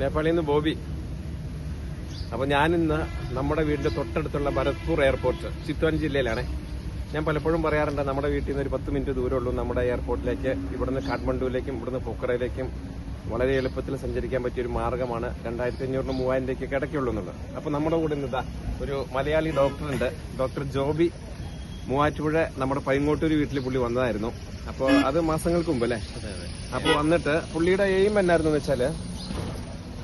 നേപ്പാളിൽ നിന്ന് ബോബി. അപ്പൊ ഞാനിന്ന് നമ്മുടെ വീടിന്റെ തൊട്ടടുത്തുള്ള ഭരത്പൂർ എയർപോർട്ട് ചിത്വാൻ ജില്ലയിലാണ്. ഞാൻ പലപ്പോഴും പറയാറുണ്ട് നമ്മുടെ വീട്ടിൽ നിന്ന് ഒരു പത്ത് മിനിറ്റ് ദൂരമുള്ളൂ. നമ്മുടെ എയർപോർട്ടിലേക്ക് ഇവിടുന്ന് കാഠ്മണ്ഡുവിലേക്കും ഇവിടുന്ന് പൊക്കറയിലേക്കും വളരെ എളുപ്പത്തിൽ സഞ്ചരിക്കാൻ പറ്റിയ ഒരു മാർഗമാണ് രണ്ടായിരത്തി അഞ്ഞൂറിന് മൂവായിരം രൂപയ്ക്ക് കിടക്കുള്ളൂ എന്നുള്ളത്. അപ്പൊ നമ്മുടെ കൂടെ ഇന്ന് ഇതാ ഒരു മലയാളി ഡോക്ടറുണ്ട് ഡോക്ടർ ജോബി. മൂവാറ്റുപുഴ നമ്മുടെ പൈങ്ങോട്ടൂർ വീട്ടിൽ പുള്ളി വന്നതായിരുന്നു. അപ്പോൾ അത് മാസങ്ങൾക്ക് മുമ്പ് അല്ലേ അപ്പോൾ വന്നിട്ട് പുള്ളിയുടെ എയിം എന്നായിരുന്നു വെച്ചാൽ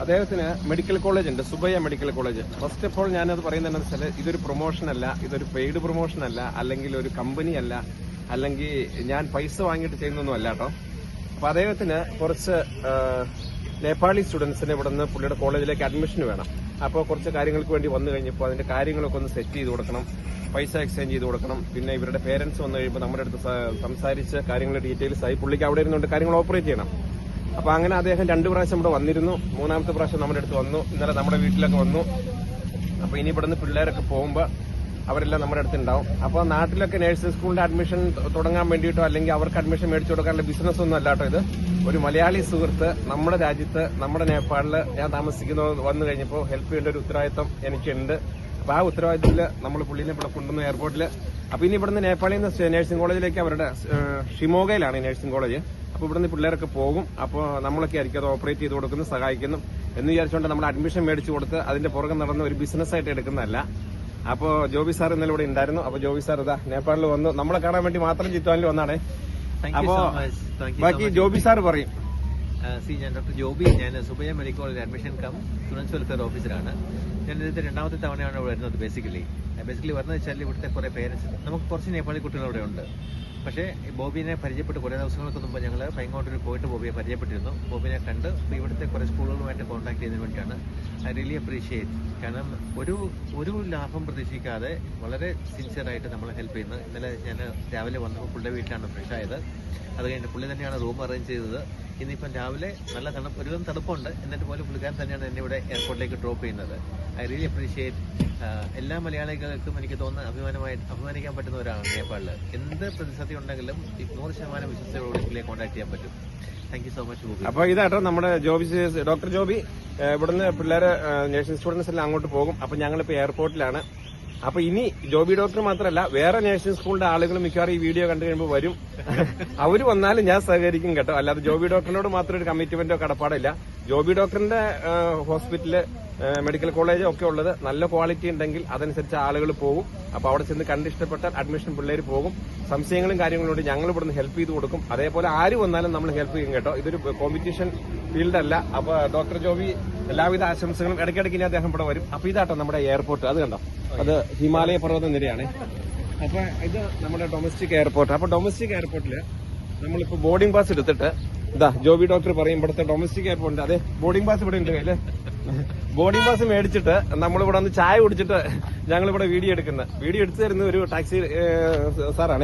അദ്ദേഹത്തിന് മെഡിക്കൽ കോളേജ് ഉണ്ട് Subbaiah medical college first of all ഞാനത് പറയുന്നത് വെച്ചാൽ ഇതൊരു പ്രൊമോഷൻ അല്ല ഇതൊരു പെയ്ഡ് പ്രൊമോഷൻ അല്ല അല്ലെങ്കിൽ ഒരു കമ്പനി അല്ല അല്ലെങ്കിൽ ഞാൻ പൈസ വാങ്ങിയിട്ട് ചെയ്യുന്നൊന്നും അല്ല കേട്ടോ അപ്പൊ അദ്ദേഹത്തിന് കുറച്ച് നേപ്പാളി സ്റ്റുഡൻസിന് ഇവിടെ നിന്ന് പുള്ളിയുടെ കോളേജിലേക്ക് അഡ്മിഷൻ വേണം. അപ്പോൾ കുറച്ച് കാര്യങ്ങൾക്ക് വേണ്ടി വന്നു കഴിഞ്ഞപ്പോൾ അതിന്റെ കാര്യങ്ങളൊക്കെ ഒന്ന് സെറ്റ് ചെയ്ത് കൊടുക്കണം പൈസ എക്സ്ചേഞ്ച് ചെയ്ത് കൊടുക്കണം. പിന്നെ ഇവരുടെ പേരൻസ് വന്നു കഴിയുമ്പോൾ നമ്മുടെ അടുത്ത് സംസാരിച്ച് കാര്യങ്ങൾ ഡീറ്റെയിൽസ് ആയി പുള്ളിക്ക് അവിടെ ഇരുന്നുകൊണ്ട് കാര്യങ്ങൾ ഓപ്പറേറ്റ് ചെയ്യണം. അപ്പൊ അങ്ങനെ അദ്ദേഹം രണ്ടു പ്രാവശ്യം ഇവിടെ വന്നിരുന്നു. മൂന്നാമത്തെ പ്രാവശ്യം നമ്മുടെ അടുത്ത് വന്നു. ഇന്നലെ നമ്മുടെ വീട്ടിലൊക്കെ വന്നു. അപ്പൊ ഇനി ഇവിടുന്ന് പിള്ളേരൊക്കെ പോകുമ്പോ അവരെല്ലാം നമ്മുടെ അടുത്ത് ഉണ്ടാവും. അപ്പൊ നാട്ടിലൊക്കെ നഴ്സിംഗ് സ്കൂളിന്റെ അഡ്മിഷൻ തുടങ്ങാൻ വേണ്ടിയിട്ടോ അല്ലെങ്കിൽ അവർക്ക് അഡ്മിഷൻ മേടിച്ചു കൊടുക്കാനുള്ള ബിസിനസ് ഒന്നും അല്ലട്ടോ ഇത്. ഒരു മലയാളി സുഹൃത്ത് നമ്മുടെ രാജ്യത്ത് നമ്മുടെ നേപ്പാളിൽ ഞാൻ താമസിക്കുന്നത് വന്നു കഴിഞ്ഞപ്പോൾ ഹെൽപ്പ് ചെയ്യേണ്ട ഒരു ഉത്തരവാദിത്തം എനിക്കുണ്ട്. അപ്പൊ ആ ഉത്തരവാദിത്തത്തിൽ നമ്മൾ പുള്ളിനെ ഇവിടെ കൊണ്ടുവന്ന എയർപോർട്ടിൽ അപ്പൊ ഇനി ഇവിടുന്ന് നേപ്പാളിൽ നിന്ന് നഴ്സിംഗ് കോളേജിലേക്ക് അവരുടെ ഷിമോഗയിലാണ് നഴ്സിംഗ് കോളേജ് അപ്പൊ ഇവിടുന്ന് പിള്ളേരൊക്കെ പോകും. അപ്പോൾ നമ്മളൊക്കെ ആയിരിക്കും അത് ഓപ്പറേറ്റ് ചെയ്ത് കൊടുക്കുന്നു സഹായിക്കുന്നു എന്ന് വിചാരിച്ചുകൊണ്ട് നമ്മൾ അഡ്മിഷൻ മേടിച്ചു കൊടുത്ത് അതിന്റെ പുറകെ നടന്ന ഒരു ബിസിനസ് ആയിട്ട് എടുക്കുന്നതല്ല. അപ്പോ ജോബി സാർ ഇന്നലെ ഇവിടെ ഉണ്ടായിരുന്നു. അപ്പൊ ജോബി സാർ ഇതാ നേപ്പാളിൽ വന്നു. നമ്മളെ കാണാൻ വേണ്ടി മാത്രം ചിത്വാനിൽ വന്നാണേ. അപ്പോൾ ബാക്കി ജോബി സാർ പറയും. സി ഞാൻ ഡോക്ടർ ജോബി. ഞാൻ Subbaiah medical college admission cum. Students welfare ഓഫീസറാണ് ഞാൻ ഇതിന്റെ രണ്ടാമത്തെ തവണയാണ് ഇവിടെ വരുന്നത് ബേസിക്കലി ബേസിക്കലി വരുന്നത് വെച്ചാൽ ഇവിടുത്തെ കുറെ പേരൻസ് നമുക്ക് കുറച്ച് നേപ്പാളി കുട്ടികൾ അവിടെ ഉണ്ട്. പക്ഷേ ബോബിനെ പരിചയപ്പെട്ട് കുറേ ദിവസങ്ങൾക്ക് മുമ്പ് ഞങ്ങൾ പൈങ്ങോട്ടൂർ പോയിട്ട് ബോബിയെ പരിചയപ്പെട്ടിരുന്നു. ബോബിനെ കണ്ട് ഇവിടുത്തെ കുറേ സ്കൂളുകളുമായിട്ട് കോൺടാക്ട് ചെയ്യുന്നതിന് വേണ്ടിയാണ് ഐ റിയലി അപ്രീഷിയേറ്റ് കാരണം ഒരു ഒരു ലാഭം പ്രതീക്ഷിക്കാതെ വളരെ സിൻസിയറായിട്ട് നമ്മളെ ഹെൽപ്പ് ചെയ്യുന്നത് ഇന്നലെ ഞാൻ രാവിലെ വന്നപ്പോൾ പുള്ളിയുടെ വീട്ടിലാണ് ഫ്രഷായത് അത് കഴിഞ്ഞിട്ട് പുള്ളി തന്നെയാണ് റൂം അറേഞ്ച് ചെയ്തത്. ഇന്നിപ്പം രാവിലെ നല്ല തണുപ്പ് ഒരുവിധം തണുപ്പുണ്ട്. എന്നിട്ട് പോലും പുള്ളിക്കാരൻ തന്നെയാണ് എന്നെ ഇവിടെ എയർപോർട്ടിലേക്ക് ഡ്രോപ്പ് ചെയ്യുന്നത്. ഐ റിയലി അപ്രീഷിയേറ്റ് എല്ലാ മലയാളികൾക്കും എനിക്ക് തോന്നുന്ന അഭിമാനമായി അഭിമാനിക്കാൻ പറ്റുന്ന ഒരാളാണ് നേപ്പാളിൽ എന്ത് പ്രതിസന്ധി ഉണ്ടെങ്കിലും നൂറ് ശതമാനം വിശ്വസതയോടെ പുള്ളിയെ കോൺടാക്ട് ചെയ്യാൻ പറ്റും. താങ്ക് സോ മച്ച് ബോബി അപ്പൊ ഇതാട്ടോ നമ്മുടെ ജോബി ഡോക്ടർ ജോബി. ഇവിടുന്ന് പിള്ളേരെ നേഴ്സിംഗ് സ്റ്റുഡൻസ് എല്ലാം അങ്ങോട്ട് പോകും. അപ്പൊ ഞങ്ങളിപ്പോ എയർപോർട്ടിലാണ്. അപ്പൊ ഇനി ജോബി ഡോക്ടർ മാത്രമല്ല വേറെ നേഴ്സിംഗ് സ്കൂളിന്റെ ആളുകൾ മിക്കവാറും ഈ വീഡിയോ കണ്ടു കഴിയുമ്പോൾ വരും. അവർ വന്നാലും ഞാൻ സഹകരിക്കും കേട്ടോ. അല്ലാതെ ജോബി ഡോക്ടറിനോട് മാത്രം ഒരു കമ്മിറ്റ്മെന്റോ കടപ്പാടില്ല. ജോബി ഡോക്ടറിന്റെ ഹോസ്പിറ്റൽ മെഡിക്കൽ കോളേജ് ഒക്കെ ഉള്ളത് നല്ല ക്വാളിറ്റി ഉണ്ടെങ്കിൽ അതനുസരിച്ച് ആളുകൾ പോകും. അപ്പൊ അവിടെ ചെന്ന് കണ്ടിഷ്ടപ്പെട്ടാൽ അഡ്മിഷൻ പിള്ളേർ പോകും. സംശയങ്ങളും കാര്യങ്ങളും ഉണ്ട്. ഞങ്ങൾ ഇവിടുന്ന് ഹെൽപ്പ് ചെയ്ത് കൊടുക്കും. അതേപോലെ ആര് വന്നാലും നമ്മൾ ഹെൽപ്പ് ചെയ്യും കേട്ടോ. ഇതൊരു കോമ്പറ്റീഷൻ ഫീൽഡല്ല അല്ല. അപ്പൊ ഡോക്ടർ ജോബി എല്ലാവിധ ആശംസകളും ഇടയ്ക്കിടയ്ക്ക് ഇനി അദ്ദേഹം ഇവിടെ വരും. അപ്പൊ ഇതാട്ടോ നമ്മുടെ എയർപോർട്ട്. അത് കണ്ടോ? അത് ഹിമാലയ പർവത നിരയാണ് അപ്പൊ ഇത് നമ്മുടെ ഡൊമസ്റ്റിക് എയർപോർട്ട് അപ്പൊ ഡൊമസ്റ്റിക് എയർപോർട്ടിൽ നമ്മളിപ്പോ ബോർഡിംഗ് പാസ് എടുത്തിട്ട് ഇതാ ജോബി ഡോക്ടർ പറയും ഇവിടുത്തെ ഡൊമസ്റ്റിക് എയർപോർട്ടിന്റെ അതെ ബോർഡിംഗ് പാസ് ഇവിടെ ഉണ്ട് അല്ലേ? ബോർഡിംഗ് പാസ് മേടിച്ചിട്ട് നമ്മളിവിടെ ഒന്ന് ചായ കുടിച്ചിട്ട് ഞങ്ങൾ ഇവിടെ വീഡിയോ എടുക്കുന്നത് വീഡിയോ എടുത്തു തരുന്ന ഒരു ടാക്സി സാറാണ്.